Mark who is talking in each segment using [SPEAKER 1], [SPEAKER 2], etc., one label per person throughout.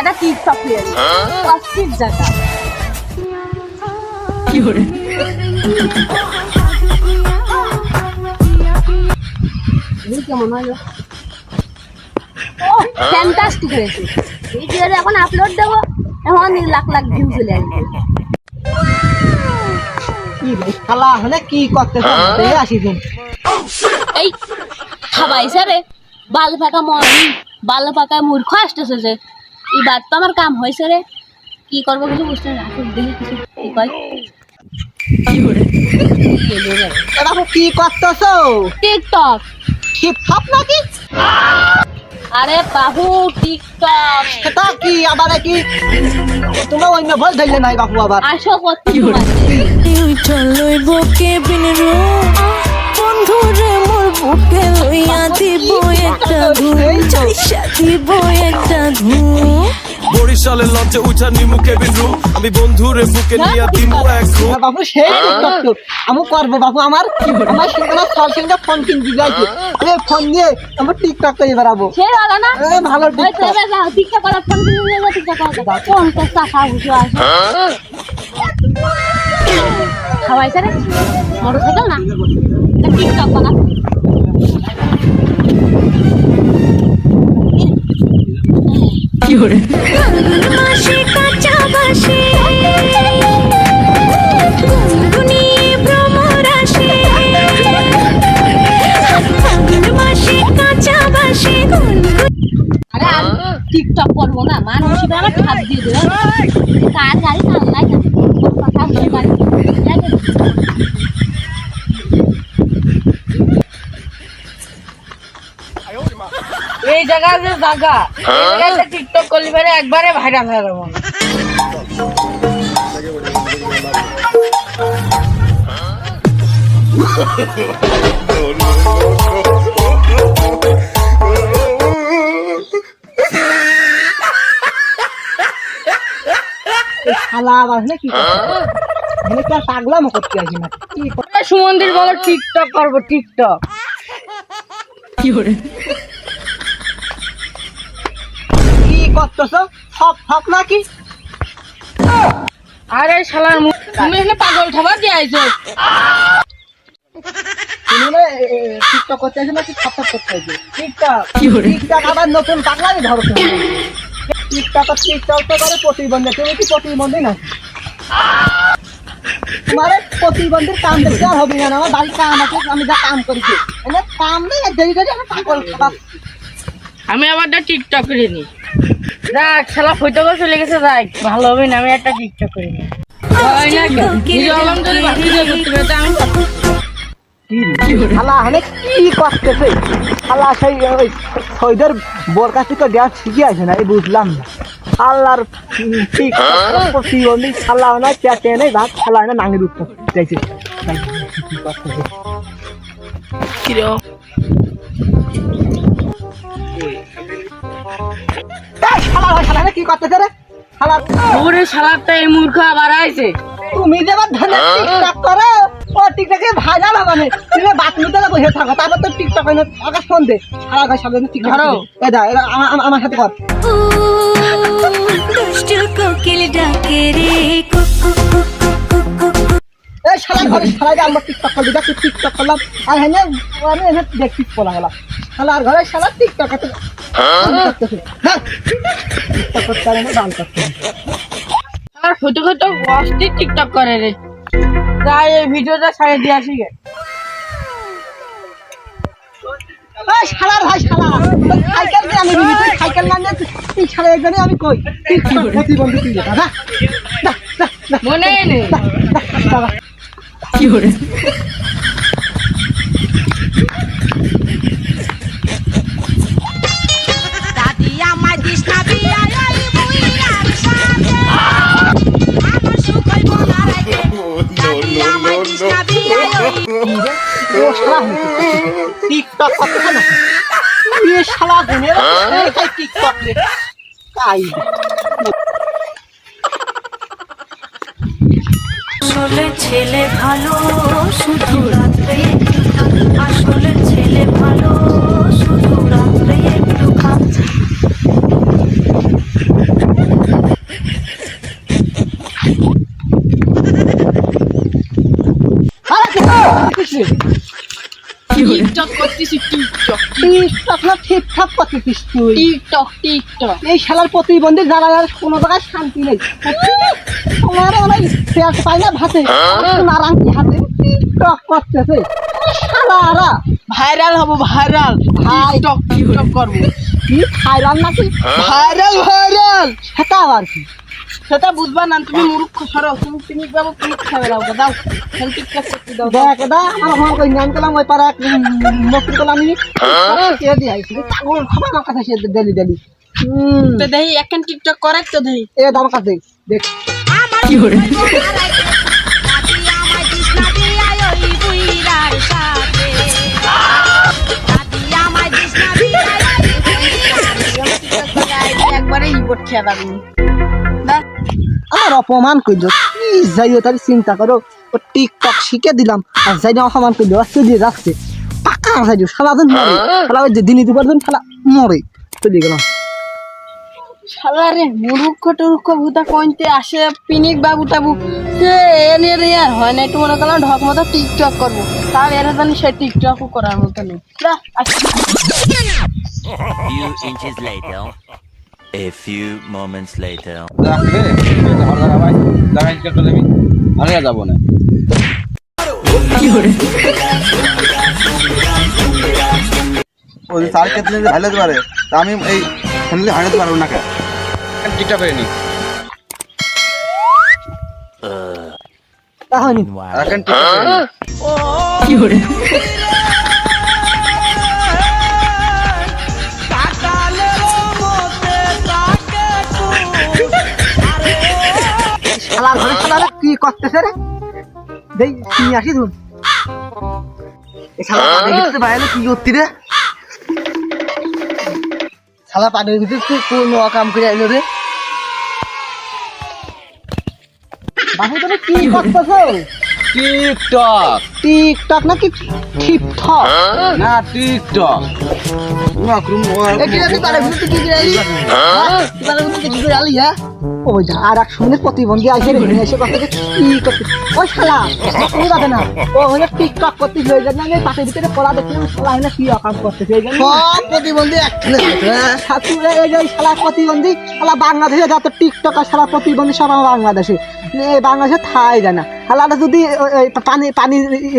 [SPEAKER 1] এটা TikTok player অস্থির জায়গা কেমন হলো? ফ্যান্টাস্টিক হয়েছে। ভিডিওটা এখন আপলোড দেবো এখন লাখ লাখ ভিউ চলে আসবে।
[SPEAKER 2] কি হলে কি করতেছ আসি
[SPEAKER 1] এই খাবাইছে রে। বাল ফাঁকা মরি বাল ফাঁকা মূর্খ আসতেছে যে। এই বাদ তো আমার কাম হয়েছে রে। কি করব কিছু বুঝতে না দেখি কিছু কি কয়।
[SPEAKER 2] কি করতেছ?
[SPEAKER 1] টিকটক।
[SPEAKER 2] নাকি?
[SPEAKER 1] আরে বাবু টিকটক।
[SPEAKER 2] সেটা কি আবার কি? তোমরা অন্য ধরলে নাই বাবু আবার।
[SPEAKER 1] আসো
[SPEAKER 3] রো বুকে লইয়া দিব একটা চাইসা দিব একটা ঘুম
[SPEAKER 4] বরিশালের লঞ্চে উঠা নিমু কেবিন রুম আমি বন্ধুরে বুকে নিয়ে দিমু এক
[SPEAKER 2] হ্যাঁ, বাবু সেই টিকটক তো আমি করব বাবু আমার আমার সেখানে সব সঙ্গে ফোন কিনতে যাইছে। এই ফোন নিয়ে আমার টিকটক করে বেড়াবো।
[SPEAKER 1] সে ভালো না?
[SPEAKER 2] এ, ভালো টিকটক
[SPEAKER 1] টিকটক করার ফোন কিনে নিয়ে যাও, টিকটক করার ফোন তো চাকা বুঝো আসো খাওয়াইছে রে মোটরসাইকেল না? টিকটক বানা আমি টিকটক করব না মানুষ আমার দিয়ে দেবো। কার গাড়ি কার নাই কথা বলে গাড়ি লাগে।
[SPEAKER 5] এই জায়গা যে জায়গা এই জায়গায় টিকটক করলি পারে একবারে ভাইরাল হয়ে যাব
[SPEAKER 2] শালা আবার হলে কি করতে এখানে কি আর পাগলামো করতে আসি না কর-
[SPEAKER 5] সুমন্দির বলো টিকটক করব টিকটক
[SPEAKER 2] কি করতেছ? সব সব নাকি?
[SPEAKER 5] আরে শালার তুমি এখানে পাগল খাবার দিয়ে আইছো।
[SPEAKER 2] তুমি না এ, এ, টিকটক করতে আসি নাকি সব সব করতে আসি টিকটক টিকটক আবার নতুন পাগলামি ধরো তুমি। টিকটক আর টিকটক তো করে প্রতিবন্ধী। তুমি কি প্রতিবন্ধী না? তোমার এই প্রতিবন্ধীর কাম দেখতে আর হবে না আমার বাড়ির কাম আছে আমি যা কাম করেছি। কাম নেই দেরি করে আমি পাগল খাবার
[SPEAKER 5] আমি আবার একটা টিকটক করে নি দেখ শালা ফটো করে চলে গেছে দেখ ভালো হবে না আমি একটা টিকটক করে নি হয়
[SPEAKER 2] বুঝলাম না। আল্লাহর প্রতিবন্ধী না চেটে নেই ভাত শালা না চাইছে কি কি করতেছে রে?
[SPEAKER 5] ওরে শালারটা এই মূর্খ আবার আইছে।
[SPEAKER 2] তুমি যে আবার ধরে টিকটক করো ও টিকটকে ভাইরাল হবে না। তুমি বাথরুমে তো বসে থাকো তারপর তো টিকটক হয় না আকাশ ফোন দে সারা গায়ে সামনে টিকটক
[SPEAKER 5] ধরো।
[SPEAKER 2] এ দা এ দা, আমা- আমা- আমার সাথে কর।
[SPEAKER 3] ও কোকিল ডাকে রে কুকু কুকু কুকু
[SPEAKER 2] শালা ঘরে শালা যে আমরা টিকটক করলি টিকটক করলাম। আর হ্যাঁ আমি গেলাম শালার ঘরে শালা টিকটক করতে করতেছে হ্যাঁ। টিকটক করতে পারে না দান করতে
[SPEAKER 5] টিকটক করে রে। তাই এই ভিডিওটা ছাড়ে দিয়ে আসি গে।
[SPEAKER 2] শালার ভাই শালা। সাইকেল দিয়ে আমি দিবি তুই সাইকেল না নিয়ে তুই শালা একজনে আমি কই? প্রতিবন্ধী তুই
[SPEAKER 5] মনে নেই।
[SPEAKER 2] যা
[SPEAKER 3] দাদি
[SPEAKER 2] টিকটক করতে না। এ শালা গুনে টিকটক রে
[SPEAKER 3] ছেলে ভালো শুধু
[SPEAKER 1] টিকটক করতেছি টিকটক
[SPEAKER 2] টিকটক না ঠিকঠাক করতেছিস তুই?
[SPEAKER 1] TikTok TikTok.
[SPEAKER 2] এই শালার প্রতিবন্ধী যারা আর কোনো জায়গায় শান্তি নেই। আমার অনেক পেঁয়াজ পাই না ভাতে। নারাঙ্গি হাতে টিকটক করতেছে। শালারা।
[SPEAKER 5] ভাইরাল হব ভাইরাল।
[SPEAKER 2] ভাই।
[SPEAKER 5] টিকটক টিকটক করব।
[SPEAKER 2] কি? খাইলাম নাকি?
[SPEAKER 5] Viral viral.
[SPEAKER 2] সেটা আবার কি?
[SPEAKER 5] সেটা বুঝবা না তুমি মূর্খ সরো। তুমি পিকনিক যাব পিকনিক খাবে দাও দাও তুমি টিকটক করতে দাও
[SPEAKER 2] দেখ দা আমার ফোন করে নাম করলাম ওই পাড়া নকল করলাম আমি। কে দিয়ে আইছি। ও খাবার আমার কাছে সে ডেলি হুম।
[SPEAKER 5] তো দেখি এখন টিকটক করে তো দেখি
[SPEAKER 2] এ দাম কাছে দেখ।
[SPEAKER 3] আমার কি হরে
[SPEAKER 5] একবারে ইবোর্ড খেয়ে দাবি
[SPEAKER 2] আমার অপমান করল কি যাই তার চিন্তা করো। ও টিকটক শিখে দিলাম আর যাই না অপমান করল আর যাচ্ছে পাকা যাই সারাদিন মরে। ওই যে দিনই দুবার দিন খেলা মরে। চলে গেলাম
[SPEAKER 5] শালা রে মূর্খ টুর্খ ভূতা কইতে আসে পিনিক বাবু টাবু। সে এনে রে আর হয় না একটু মনে করলাম ঢক মতো টিকটক করব। তাও এরা জানি সে টিকটকও করার মতো নেই।
[SPEAKER 6] A few moments later.
[SPEAKER 7] রাখবে আমি আর না ওই সার ক্ষেত্রে যদি হাইলাতে পারে তা আমি এই ফ্যামিলি হাইলাতে পারব না কেন? টিকটক করে নি।
[SPEAKER 2] তাহলে
[SPEAKER 7] এখন টিকটক করে? নি।
[SPEAKER 2] শালা ঘরে শালা কি করতেছে রে? দেই চিনি আসি ধুন এ শালা পানির ভিতরে বাইরে কি করতি রে? শালা পানির ভিতরে তুই কোন কাম করে আইলো রে? বাবু তুমি কি করতেছো?
[SPEAKER 7] টিকটক।
[SPEAKER 2] টিকটক নাকি টিকটক
[SPEAKER 7] না টিকটক। না ক্রুম
[SPEAKER 2] এটি নাকি পানির ভিতরে কি করে আইলি হ্যাঁ? পানির ভিতরে কি করে আইলি হ্যাঁ? ওই যা আর এক সঙ্গে প্রতিবন্ধী আসে রে এসে কথা কি করতে ওই শালা তুমি যাবে না। ও হলে টিকটক করতে হয়ে যাবে না পাশের ভিতরে পড়া দেখলে শালা হলে কি অকাম করতে হয়ে যাবে সব প্রতিবন্ধী একখানে ঠাকুরে এই যে শালা প্রতিবন্ধী শালা বাংলাদেশে যত টিকটক আর শালা প্রতিবন্ধী সব বাংলাদেশে। এই বাংলাদেশে থাই যায় না। শালাটা যদি ওই- ওই পানি পানি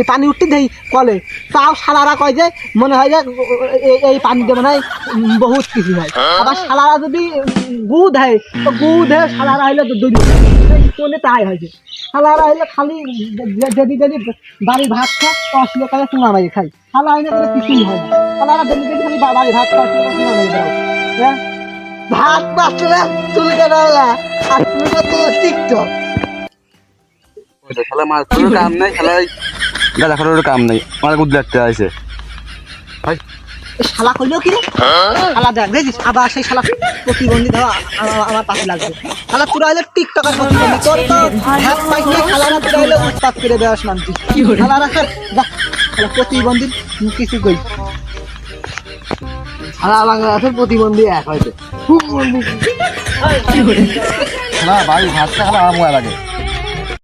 [SPEAKER 2] পানি উঠতে দেই কলে। তাও সালারা কয় যে মনে হয় যে এই- পানিতে মনে হয় বহুত কিছু হয়। আবার শালারা যদি গু দেয় তো গু দেয় শালারা হইলে দড়ি কোনে তাই হয়েছে শালারা হইলে খালি যে- যদি যদি বাড়ি ভাত খায় অসুবিধা করে চুনা মারি খাই শালা হইলে কোনো কিছুই হয় না। শালারা যদি যদি খালি বাড়ি ভাত খায় চুনা মারি দাও হ্যাঁ? ভাত পাচ্ছে চুল কেনা আর তুমি তো টিকটক।
[SPEAKER 7] খেলা মাছ কাম নাই খেলা গাঁদা খাটার কাম নাই। আমার গুদ লাগতে আছে ভাই।
[SPEAKER 2] শালা কইলো কি রে? শালা দেখ দেখিস আবার সেই শালা প্রতিবন্ধী ধর আমার পাশে লাগবে। শালা তোরা হইলে টিকটকার প্রতিবন্ধী। তোর তো হাত পাইস না শালারা তোরা হইলে উৎপাত করে দেওয়াস মানছি শালারা খার যা। শালা প্রতিবন্ধী কিছু কই। শালা বাংলাদেশের প্রতিবন্ধী এক হয়তো
[SPEAKER 7] খেলা ভাই ভাতটা খেলা আমার লাগে।